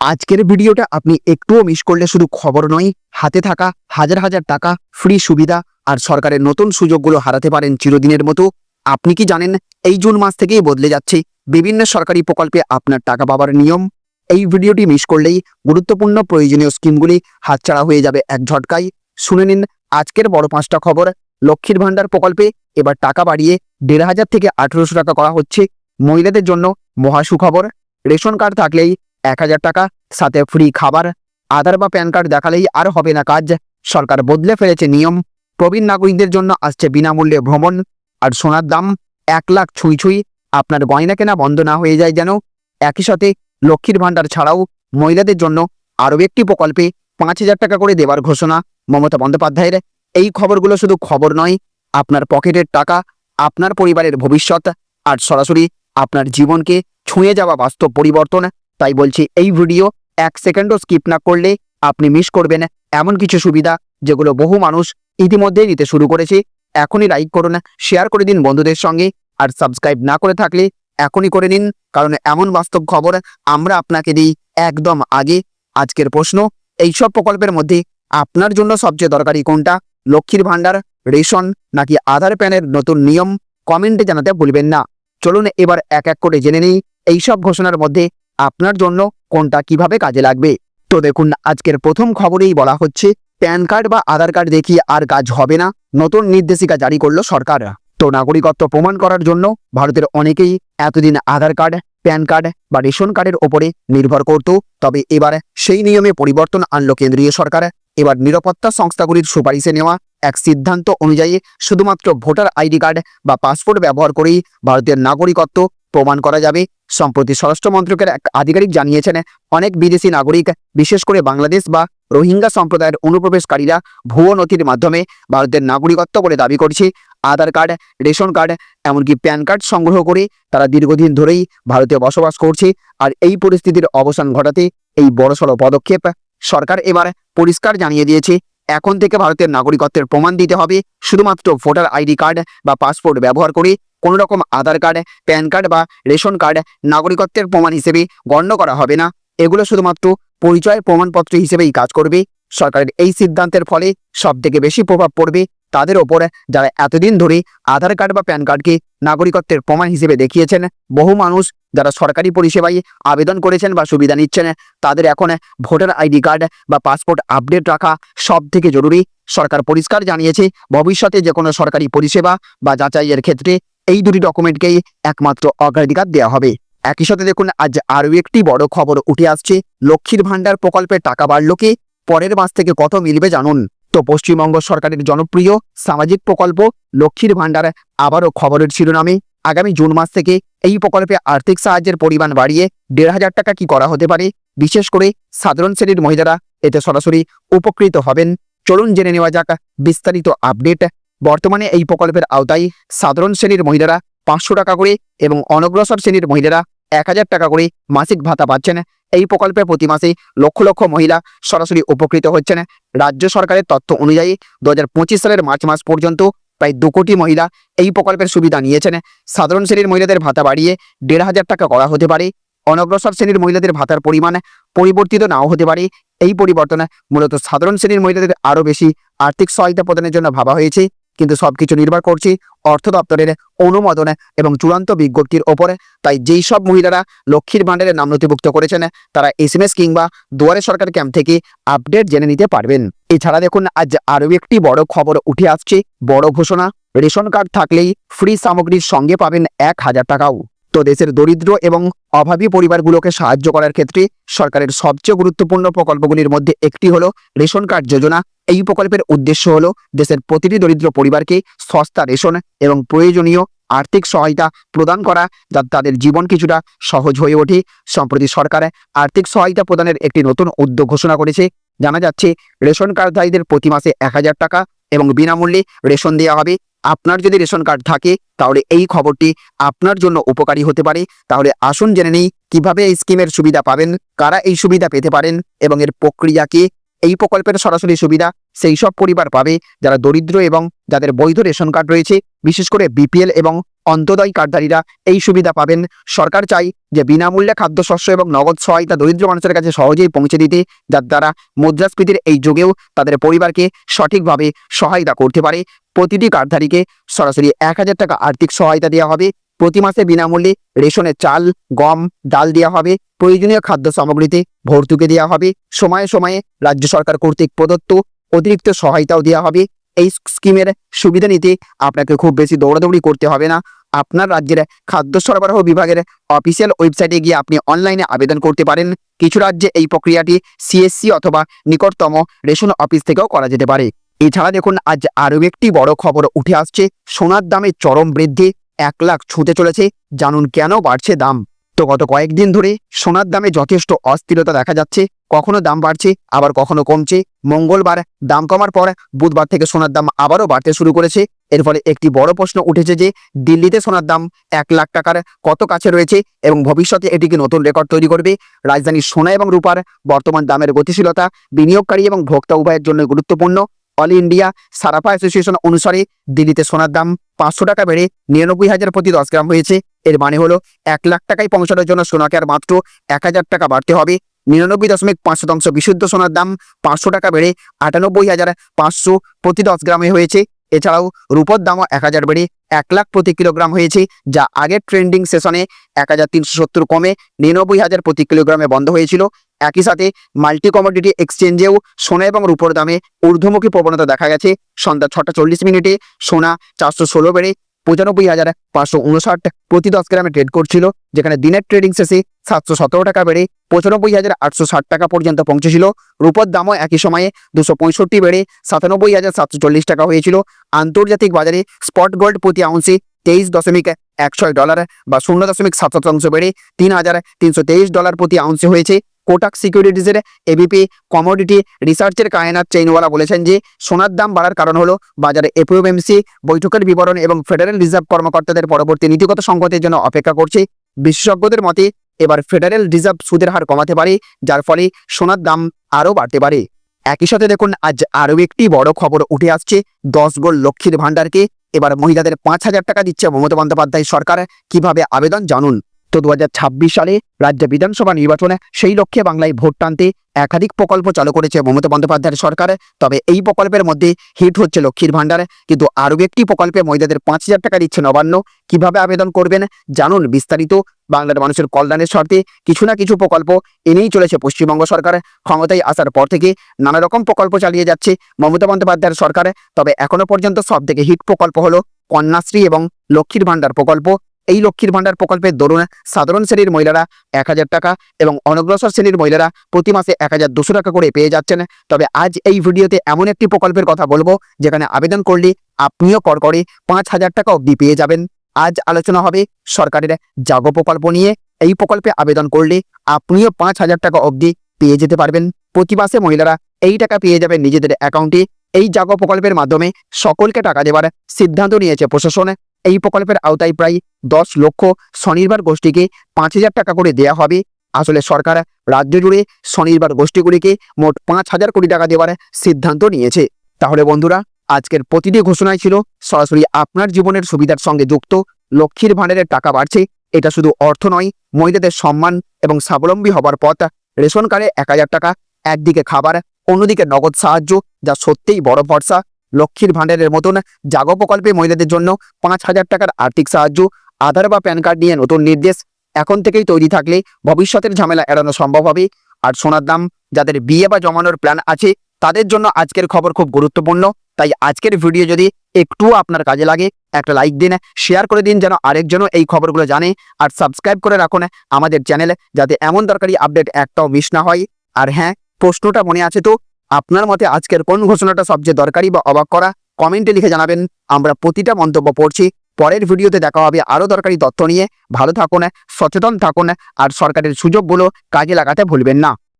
আজকের ভিডিওটা আপনি একটুও মিস করলে শুধু খবর নয়, হাতে থাকা হাজার হাজার টাকা ফ্রি সুবিধা আর সরকারের নতুন সুযোগগুলো হারাতে পারেন চিরদিনের মতো। আপনি কি জানেন, এই জুন মাস থেকেই বদলে যাচ্ছে বিভিন্ন সরকারি প্রকল্পে আপনার টাকা পাবার নিয়ম। এই ভিডিওটি মিস করলেই গুরুত্বপূর্ণ প্রয়োজনীয় স্কিমগুলি হাতছাড়া হয়ে যাবে এক ঝটকায়। শুনে নিন আজকের বড় পাঁচটা খবর। লক্ষ্মীর ভাণ্ডার প্রকল্পে এবার টাকা বাড়িয়ে দেড় হাজার থেকে আঠেরোশো টাকা করা হচ্ছে। মহিলাদের জন্য মহা সুখবর। রেশন কার্ড থাকলেই এক হাজার টাকা, সাথে ফ্রি খাবার, আধার বা প্যান কার্ড দেখালেই আর হবে না কাজ। সরকার বদলে ফেলেছে নিয়ম। প্রবীণ নাগরিকদের জন্য আসছে বিনামূল্যে ভ্রমণ। আর সোনার দাম এক লাখ ছুঁই ছুঁই। আপনার গয়না কেনা বন্ধ না হয়ে যায় যেন। একই সাথে লক্ষ্মীর ভাণ্ডার ছাড়াও মহিলাদের জন্য আরও একটি প্রকল্পে পাঁচ হাজার টাকা করে দেওয়ার ঘোষণা মমতা বন্দ্যোপাধ্যায়ের। এই খবরগুলো শুধু খবর নয়, আপনার পকেটের টাকা, আপনার পরিবারের ভবিষ্যৎ, আর সরাসরি আপনার জীবনকে ছুঁয়ে যাওয়া বাস্তব পরিবর্তন। তাই বলছি এই ভিডিও এক সেকেন্ডও স্কিপ না করলে আপনি মিস করবেন। এমন কিছু সুবিধা যেগুলো বহু মানুষ ইতিমধ্যেই নিতে শুরু করেছে। এখনই লাইক করুন শেয়ার করে দিন বন্ধুদের সঙ্গে আর সাবস্ক্রাইব না করে থাকলে এখনই করে নিন, কারণ এমন বাস্তব খবর আমরা আপনাকে দিই একদম আগে। আজকের প্রশ্ন, এইসব প্রকল্পের মধ্যে আপনার জন্য সবচেয়ে দরকারি কোনটা? লক্ষ্মীর ভাণ্ডার, রেশন, নাকি আধার প্যানের নতুন নিয়ম? কমেন্টে জানাতে ভুলবেন না। চলুন এবার এক এক করে জেনে নিই। এইসব ঘোষণার মধ্যে আপনার জন্য কোনটা কীভাবে কাজে লাগবে? তো দেখুন, আজকের প্রথম খবরেই বলা হচ্ছে, প্যান কার্ড বা আধার কার্ড দেখিয়ে আর কাজ হবে না, নতুন নির্দেশিকা জারি করল সরকার। তো নাগরিকত্ব প্রমাণ করার জন্য ভারতের অনেকেই এতদিন আধার কার্ড, প্যান কার্ড বা রেশন কার্ডের ওপরে নির্ভর করত। তবে এবার সেই নিয়মে পরিবর্তন আনলো কেন্দ্রীয় সরকার। এবার নিরাপত্তা সংস্থাগুলির সুপারিশে নেওয়া এক সিদ্ধান্ত অনুযায়ী শুধুমাত্র ভোটার আইডি কার্ড বা পাসপোর্ট ব্যবহার করেই ভারতের নাগরিকত্ব প্রমাণ করা যাবে। সম্প্রতি স্বরাষ্ট্র মন্ত্রকের এক আধিকারিক জানিয়েছেন, অনেক বিদেশি নাগরিক, বিশেষ করে বাংলাদেশ বা রোহিঙ্গা সম্প্রদায়ের অনুপ্রবেশকারীরা ভুয়ো নথির মাধ্যমে ভারতের নাগরিকত্ব বলে দাবি করছে। আধার কার্ড, রেশন কার্ড, এমনকি প্যান কার্ড সংগ্রহ করে তারা দীর্ঘদিন ধরেই ভারতে বসবাস করছে। আর এই পরিস্থিতির অবসান ঘটাতে এই বড়সড় পদক্ষেপ সরকার এবার পরিষ্কার জানিয়ে দিয়েছে। এখন থেকে ভারতের নাগরিকত্বের প্রমাণ দিতে হবে। শুধুমাত্র ভোটার আইডি কার্ড বা পাসপোর্ট ব্যবহার করে কোনো রকম আধার কার্ড, প্যান কার্ড বা রেশন কার্ড নাগরিকত্বের প্রমাণ হিসেবে গণ্য করা হবে না। এগুলো শুধুমাত্র পরিচয় প্রমাণপত্র হিসেবেই কাজ করবে। সরকারের এই সিদ্ধান্তের ফলে সবথেকে বেশি প্রভাব পড়বে তাদের ওপর যারা এতদিন ধরে আধার কার্ড বা প্যান কার্ডকে নাগরিকত্বের প্রমাণ হিসেবে দেখিয়েছেন। বহু মানুষ যারা সরকারি পরিষেবায় আবেদন করেছেন বা সুবিধা নিচ্ছেন, তাদের এখন ভোটার আইডি কার্ড বা পাসপোর্ট আপডেট রাখা সব থেকে জরুরি। সরকার পরিষ্কার জানিয়েছে, ভবিষ্যতে যে কোনো সরকারি পরিষেবা বা যাচাইয়ের ক্ষেত্রে এই দুটি ডকুমেন্টকেই একমাত্র অগ্রাধিকার দেওয়া হবে। একই সাথে দেখুন, আজ আরও একটি বড় খবর উঠে আসছে। লক্ষ্মীর ভাণ্ডার প্রকল্পের টাকা বাড়ল কি? পরের মাস থেকে কত মিলবে জানুন। তো পশ্চিমবঙ্গ সরকারের জনপ্রিয় সামাজিক প্রকল্প লক্ষ্মীর ভাণ্ডার আবারও খবরের শিরোনামে। আগামী জুন মাস থেকে এই প্রকল্পে আর্থিক সাহায্যের পরিমাণ বাড়িয়ে দেড় হাজার টাকা কি করা হতে পারে? বিশেষ করে সাধারণ শ্রেণির মহিলারা এতে সরাসরি উপকৃত হবেন। চলুন জেনে নেওয়া যাক বিস্তারিত আপডেট বর্তমানে এই প্রকল্পের আওতায় সাধারণ শ্রেণির মহিলারা পাঁচশো টাকা করে এবং অনগ্রসর শ্রেণির মহিলারা এক হাজার টাকা করে মাসিক ভাতা পাচ্ছেন। এই প্রকল্পে প্রতি মাসে লক্ষ লক্ষ মহিলা সরাসরি উপকৃত হচ্ছেন। রাজ্য সরকারের তথ্য অনুযায়ী দু হাজার পঁচিশ সালের মার্চ মাস পর্যন্ত প্রায় দু কোটি মহিলা এই প্রকল্পের সুবিধা নিয়েছেন। সাধারণ শ্রেণির মহিলাদের ভাতা বাড়িয়ে দেড় হাজার টাকা করা হতে পারে। অনগ্রসর শ্রেণির মহিলাদের ভাতার পরিমাণ পরিবর্তিত নাও হতে পারে। এই পরিবর্তন মূলত সাধারণ শ্রেণির মহিলাদের আরও বেশি আর্থিক সহায়তা প্রদানের জন্য ভাবা হয়েছে। কিন্তু সবকিছু নির্ভর করছি অর্থ দপ্তরের অনুমোদনে এবং চূড়ান্ত বিজ্ঞপ্তির ওপরে। তাই যেই সব মহিলারা লক্ষ্মীর ভাণ্ডারের নাম নথিভুক্ত করেছেন, তারা এস এম এস কিংবা দুয়ারে সরকার ক্যাম্প থেকে আপডেট জেনে নিতে পারবেন। এছাড়া দেখুন, আজ আরও একটি বড় খবর উঠে আসছে। বড় ঘোষণা, রেশন কার্ড থাকলেই ফ্রি সামগ্রীর সঙ্গে পাবেন এক হাজার টাকাও। তো দেশের দরিদ্র এবং অভাবী পরিবারগুলোকে সাহায্য করার ক্ষেত্রে সরকারের সবচেয়ে গুরুত্বপূর্ণ প্রকল্পগুলির মধ্যে একটি হলো রেশন কার্ড যোজনা। এই প্রকল্পের উদ্দেশ্য হলো দেশের প্রতিটি দরিদ্র পরিবারকে সস্তা রেশন এবং প্রয়োজনীয় আর্থিক সহায়তা প্রদান করা যাতে তাদের জীবন কিছুটা সহজ হয়ে ওঠে। সম্প্রতি সরকার আর্থিক সহায়তা প্রদানের একটি নতুন উদ্যোগ ঘোষণা করেছে। জানা যাচ্ছে, রেশন কার্ডধারীদের প্রতি মাসে এক হাজার টাকা এবং বিনামূল্যে রেশন দেওয়া হবে। আপনার যদি রেশন কার্ড থাকে, তাহলে এই খবরটি আপনার জন্য উপকারী হতে পারে। তাহলে আসুন জেনে নিই কীভাবে এই স্কিমের সুবিধা পাবেন, কারা এই সুবিধা পেতে পারেন এবং এর প্রক্রিয়া কি। এই প্রকল্পের সরাসরি সুবিধা সেই সব পরিবার পাবে যারা দরিদ্র এবং যাদের বৈধ রেশন কার্ড রয়েছে, বিশেষ করে বিপিএল এবং অন্তদয় কার্ডধারীরা এই সুবিধা পাবেন। সরকার চাই যে বিনামূল্যে খাদ্যশস্য এবং নগদ সহায়তা দরিদ্র মানুষের কাছে সহজেই পৌঁছে দিতে, যার দ্বারা মুদ্রাস্ফীতির এই যুগেও তাদের পরিবারকে সঠিকভাবে সহায়তা করতে পারে। প্রতিটি কার্ডধারীকে সরাসরি এক হাজার টাকা আর্থিক সহায়তা দেওয়া হবে। প্রতি মাসে বিনামূল্যে রেশনের চাল, গম, ডাল দেওয়া হবে। প্রয়োজনীয় খাদ্য সামগ্রীতে ভর্তুকি দেওয়া হবে। সময়ে সময়ে রাজ্য সরকার কর্তৃক প্রদত্ত অতিরিক্ত সহায়তাও দেওয়া হবে। এই স্কিমের সুবিধা নিতে আপনাকে খুব বেশি দৌড়াদৌড়ি করতে হবে না। আপনার রাজ্যের খাদ্য সরবরাহ বিভাগের অফিসিয়াল ওয়েবসাইটে গিয়ে আপনি অনলাইনে আবেদন করতে পারেন। কিছু রাজ্যে এই প্রক্রিয়াটি সিএসসি অথবা নিকটতম রেশন অফিস থেকেও করা যেতে পারে। এছাড়া দেখুন, আজ আরও একটি বড় খবর উঠে আসছে। সোনার দামে চরম বৃদ্ধি, এক লাখ ছুঁতে চলেছে। জানুন কেন বাড়ছে দাম। তো গত কয়েকদিন ধরে সোনার দামে যথেষ্ট অস্থিরতা দেখা যাচ্ছে, কখনো দাম বাড়ছে, আবার কখনো কমছে। মঙ্গলবার দাম কমার পর বুধবার থেকে সোনার দাম আবারও বাড়তে শুরু করেছে। এর ফলে একটি বড় প্রশ্ন উঠেছে যে, দিল্লিতে সোনার দাম এক লাখ টাকার কত কাছে রয়েছে এবং ভবিষ্যতে এটিকে নতুন রেকর্ড তৈরি করবে? রাজধানীর সোনা এবং রূপার বর্তমান দামের গতিশীলতা, বিনিয়োগকারী এবং ভোক্তা উভয়ের জন্য গুরুত্বপূর্ণ। অল ইন্ডিয়া সারাফা অ্যাসোসিয়েশন অনুসারে দিল্লিতে সোনার দাম পাঁচশো টাকা বেড়ে নিরানব্বই হাজার প্রতি দশ গ্রাম হয়েছে। এর মানে হলো এক লাখ টাকায় পৌঁছানোর জন্য সোনাকে আর মাত্র এক হাজার টাকা বাড়তে হবে। নিরানব্বই দশমিক পাঁচ শতাংশ বিশুদ্ধ সোনার দাম পাঁচশো টাকা বেড়ে আটানব্বই হাজার পাঁচশো প্রতি দশ গ্রামে হয়েছে। এছাড়াও রূপোর দামও এক হাজার বেড়ে এক লাখ প্রতি কিলোগ্রাম হয়েছে, যা আগের ট্রেন্ডিং সেশনে এক হাজার তিনশো সত্তর কমে নিরানব্বই হাজার প্রতি কিলোগ্রামে বন্ধ হয়েছিল। একই সাথে মাল্টি কমোডিটি এক্সচেঞ্জেও সোনা এবং রূপোর দামে ঊর্ধ্বমুখী প্রবণতা দেখা গেছে। সন্ধ্যা ছটা চল্লিশ মিনিটে সোনা চারশো ষোলো বেড়ে পঁচানব্বই হাজার পাঁচশো উনষাট প্রতি দশ গ্রামে ট্রেড করছিল, যেখানে দিনের ট্রেডিং শেষে সাতশো সতেরো টাকা বেড়ে পঁচানব্বই হাজার আটশো ষাট টাকা পর্যন্ত পৌঁছেছিল। রূপোর দামও একই সময়ে দুশো পঁয়ষট্টি বেড়ে সাতানব্বই হাজার সাতশো চল্লিশ টাকা হয়েছিল। আন্তর্জাতিক বাজারে স্পট গোল্ড প্রতি আউন্সে তেইশ দশমিক এক ডলার বা শূন্য দশমিক সাত শতাংশ বেড়ে তিন হাজার তিনশো তেইশ ডলার প্রতি আউন্সে হয়েছে। কোটাক সিকিউরিটিজের এবিপি কমোডিটি রিসার্চের কায়নাত চেইনওয়ালা বলেছেন যে, সোনার দাম বাড়ার কারণ হলো বাজারে এপিওএমসি বৈঠকের বিবরণ এবং ফেডারেল রিজার্ভ কর্মকর্তাদের পরবর্তী নীতিগত সংকটের জন্য অপেক্ষা করছে। বিশেষজ্ঞদের মতে, এবার ফেডারেল রিজার্ভ সুদের হার কমাতে পারে, যার ফলে সোনার দাম আরও বাড়তে পারে। একই সাথে দেখুন, আজ আরও একটি বড় খবর উঠে আসছে। দশ গোল লক্ষ্মীর ভাণ্ডারকে এবার মহিলাদের পাঁচ হাজার টাকা দিচ্ছে মমতা বন্দ্যোপাধ্যায় সরকার। কীভাবে আবেদন জানুন? তো দু হাজার ছাব্বিশ সালে রাজ্য বিধানসভা নির্বাচনে সেই লক্ষ্যে বাংলায় ভোট টানতে একাধিক প্রকল্প চালু করেছে মমতা বন্দ্যোপাধ্যায়ের সরকার। তবে এই প্রকল্পের মধ্যে হিট হচ্ছে লক্ষ্মীর ভাণ্ডার। কিন্তু আরও একটি প্রকল্পে মহিলাদের পাঁচ হাজার টাকা দিচ্ছে নবান্ন কীভাবে আবেদন করবেন জানুন বিস্তারিত। বাংলার মানুষের কল্যাণের স্বার্থে কিছু না কিছু প্রকল্প এনেই চলেছে পশ্চিমবঙ্গ সরকার। ক্ষমতায় আসার পর থেকে নানা রকম প্রকল্প চালিয়ে যাচ্ছে মমতা বন্দ্যোপাধ্যায়ের সরকার। তবে এখনও পর্যন্ত সব থেকে হিট প্রকল্প হলো কন্যাশ্রী এবং লক্ষ্মীর ভাণ্ডার প্রকল্প। এই লক্ষ্মীর ভাণ্ডার প্রকল্পের দরুন সাধারণ শ্রেণির মহিলারা এক হাজার টাকা এবং অনগ্রসর শ্রেণির মহিলারা প্রতি মাসে এক হাজার দুশো টাকা করে পেয়ে যাচ্ছেন। তবে আজ এই ভিডিওতে এমন একটি প্রকল্পের কথা বলব, যেখানে আবেদন করলে আপনিও কর করে পাঁচ হাজার টাকা অবধি পেয়ে যাবেন। আজ আলোচনা হবে সরকারের জাগো প্রকল্প নিয়ে। এই প্রকল্পে আবেদন করলে আপনিও পাঁচ হাজার টাকা অবধি পেয়ে যেতে পারবেন। প্রতি মাসে মহিলারা এই টাকা পেয়ে যাবেন নিজেদের অ্যাকাউন্টে। এই জাগো প্রকল্পের মাধ্যমে সকলকে টাকা দেওয়ার সিদ্ধান্ত নিয়েছে প্রশাসন। এই প্রকল্পের আওতায় প্রায় দশ লক্ষ স্বনির্ভর গোষ্ঠীকে পাঁচ হাজার টাকা করে দেয়া হবে। আসলে সরকার রাজ্য জুড়ে স্বনির্ভর গোষ্ঠীগুলিকে মোট পাঁচ হাজার কোটি টাকা দেওয়ার সিদ্ধান্ত নিয়েছে। তাহলে বন্ধুরা, আজকের প্রতিটি ঘোষণায় ছিল সরাসরি আপনার জীবনের সুবিধার সঙ্গে যুক্ত। লক্ষ্মীর ভাণ্ডারের টাকা বাড়ছে, এটা শুধু অর্থ নয়, মহিলাদের সম্মান এবং স্বাবলম্বী হবার পথ। রেশন কার্ডে এক হাজার টাকা, একদিকে খাবার, অন্যদিকে নগদ সাহায্য, যা সত্যিই বড় ভরসা। লক্ষ্মীর ভাণ্ডারের মতন জাগো প্রকল্পে মহিলাদের জন্য পাঁচ হাজার টাকার আর্থিক সাহায্য, আধার বা প্যান কার্ড নিয়ে নতুন নির্দেশ এখন থেকেই তৈরি থাকলে ভবিষ্যতের ঝামেলা এড়ানো সম্ভব হবে। আর সোনার দাম, যাদের বিয়ে বা জমানোর প্ল্যান আছে, তাদের জন্য আজকের খবর খুব গুরুত্বপূর্ণ। তাই আজকের ভিডিও যদি একটুও আপনার কাজে লাগে, একটা লাইক দিন শেয়ার করে দিন যেন আরেকজনও এই খবরগুলো জানে। আর সাবস্ক্রাইব করে রাখুন আমাদের চ্যানেলে যাতে এমন দরকারি আপডেট একটাও মিস না হয়। আর হ্যাঁ প্রশ্নটা মনে আছে তো? আপনার মতে আজকের কোন ঘোষণাটা সবচেয়ে দরকারি বা অবাক করা? কমেন্টে লিখে জানাবেন। আমরা প্রতিটা মন্তব্য পড়ছি। পরের ভিডিওতে দেখা হবে আরও দরকারি তথ্য নিয়ে। ভালো থাকুন, সচেতন থাকুন, আর সরকারের সুযোগগুলো কাজে লাগাতে ভুলবেন না।